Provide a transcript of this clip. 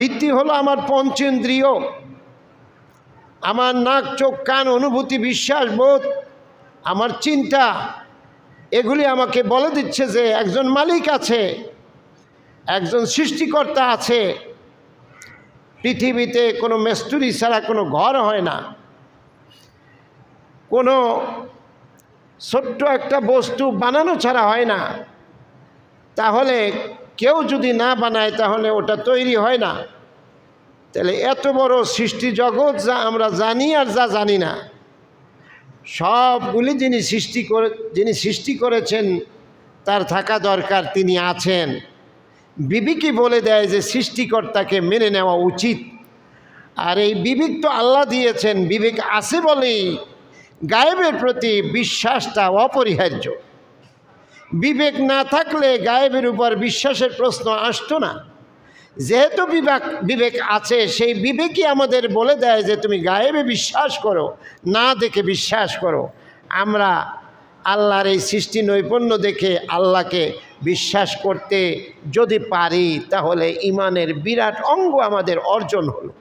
ভিত্তি হলো আমার পঞ্চেন্দ্রিয়। আমার নাক, চোখ, কান, অনুভূতি, বিশ্বাস, বোধ, আমার চিন্তা, এগুলি আমাকে বলে দিচ্ছে যে একজন মালিক আছে, একজন সৃষ্টিকর্তা আছে। পৃথিবীতে কোনো মেস্তুরি ছাড়া কোনো ঘর হয় না। কোনো ছোট্ট একটা বস্তু বানানো ছাড়া হয় না। তাহলে কেউ যদি না বানায় তাহলে ওটা তৈরি হয় না। তাহলে এত বড় সৃষ্টি জগৎ যা আমরা জানি আর যা জানি না। সবগুলি যিনি সৃষ্টি করে, যিনি সৃষ্টি করেছেন, তার থাকা দরকার তিনি আছেন। বিবেকই বলে দেয় যে সৃষ্টিকর্তাকে মেনে নেওয়া উচিত। আর এই বিবেক তো আল্লাহ দিয়েছেন, বিবেক আছে বলেই গায়েবের প্রতি বিশ্বাসটা অপরিহার্য। বিবেক না থাকলে গায়েবের উপর বিশ্বাসের প্রশ্ন আসতো না। যেহেতু বিবেক বিবেক আছে, সেই বিবেকই আমাদের বলে দেয় যে তুমি গায়েবে বিশ্বাস করো, না দেখে বিশ্বাস করো। আমরা আল্লাহর এই সৃষ্টি নৈপুণ্য দেখে আল্লাহকে বিশ্বাস করতে যদি পারি, তাহলে ইমানের বিরাট অঙ্গ আমাদের অর্জন হলো।